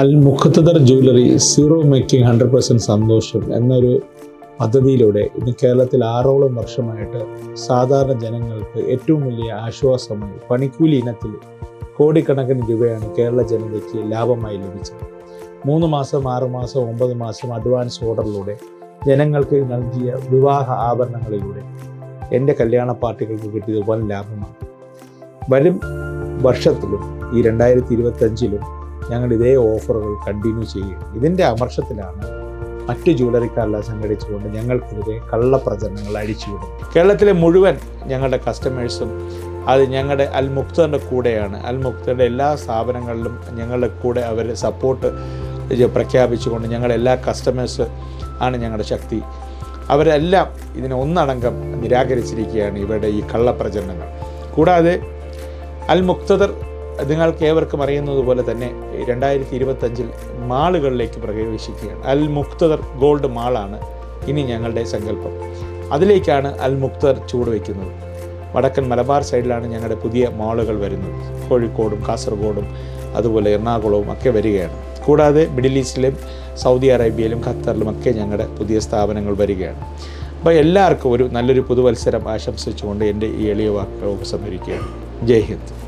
Al Mukhtadar jewellery zero making hundred percent സന്തോഷം എന്നൊരു പദ്ധതിയിലൂടെ ഇന്ന് കേരളത്തിൽ ആറോളം വർഷമായിട്ട് സാധാരണ ജനങ്ങൾക്ക് ഏറ്റവും വലിയ ആശ്വാസമായി പണിക്കൂലി ഇനത്തിൽ കോടിക്കണക്കിന് രൂപയാണ് കേരള ജനതയ്ക്ക് ലാഭമായി ലഭിച്ചത്. മൂന്ന് മാസം ആറ് മാസം ഒമ്പത് മാസം അഡ്വാൻസ് ഓർഡറിലൂടെ ജനങ്ങൾക്ക് നൽകിയ വിവാഹ ആഭരണങ്ങളിലൂടെ എന്റെ കല്യാണ പാർട്ടികൾക്ക് കിട്ടിയത് വൻ ലാഭമാണ്. വരും വർഷത്തിലും ഈ രണ്ടായിരത്തി ഇരുപത്തഞ്ചിലും ഞങ്ങൾ ഇതേ ഓഫറുകൾ കണ്ടിന്യൂ ചെയ്യും. ഇതിന്റെ അമർഷത്തിലാണ് മറ്റ് ജ്വല്ലറിക്കാരെല്ലാം സംഘടിച്ചുകൊണ്ട് ഞങ്ങൾക്കെതിരെ കള്ളപ്രചരണങ്ങൾ അഴിച്ചുവിടും കേരളത്തിലെ മുഴുവൻ ഞങ്ങളുടെ കസ്റ്റമേഴ്സും അത് ഞങ്ങളുടെ അൽ മുക്തറിന്റെ കൂടെയാണ്. അൽ എല്ലാ സ്ഥാപനങ്ങളിലും ഞങ്ങളുടെ കൂടെ അവർ സപ്പോർട്ട് പ്രഖ്യാപിച്ചുകൊണ്ട് ഞങ്ങളുടെ എല്ലാ കസ്റ്റമേഴ്സ് ആണ് ഞങ്ങളുടെ ശക്തി. അവരെല്ലാം ഇതിനെ ഒന്നടങ്കം നിരാകരിച്ചിരിക്കുകയാണ് ഇവരുടെ ഈ കള്ളപ്രചരണങ്ങൾ. കൂടാതെ അൽ മുക്തദർ നിങ്ങൾക്ക് ഏവർക്കും അറിയുന്നത് പോലെ തന്നെ രണ്ടായിരത്തി ഇരുപത്തഞ്ചിൽ മാളുകളിലേക്ക് പ്രവേശിക്കുകയാണ്. അൽ മുക്തർ ഗോൾഡ് മാളാണ് ഇനി ഞങ്ങളുടെ സങ്കല്പം. അതിലേക്കാണ് അൽ മുക്തർ ചൂടുവെക്കുന്നത്. വടക്കൻ മലബാർ സൈഡിലാണ് ഞങ്ങളുടെ പുതിയ മാളുകൾ വരുന്നത്. കോഴിക്കോടും കാസർഗോഡും അതുപോലെ എറണാകുളവും ഒക്കെ വരികയാണ്. കൂടാതെ മിഡിൽ ഈസ്റ്റിലും സൗദി അറേബ്യയിലും ഖത്തറിലും ഒക്കെ ഞങ്ങളുടെ പുതിയ സ്ഥാപനങ്ങൾ വരികയാണ്. അപ്പോൾ എല്ലാവർക്കും ഒരു നല്ലൊരു പുതുവത്സരം ആശംസിച്ചുകൊണ്ട് എന്റെ ഈ എളിയ വാക്കുകൾ ഉപസംഹരിക്കുകയാണ് ജയ് ഹിന്ദ്.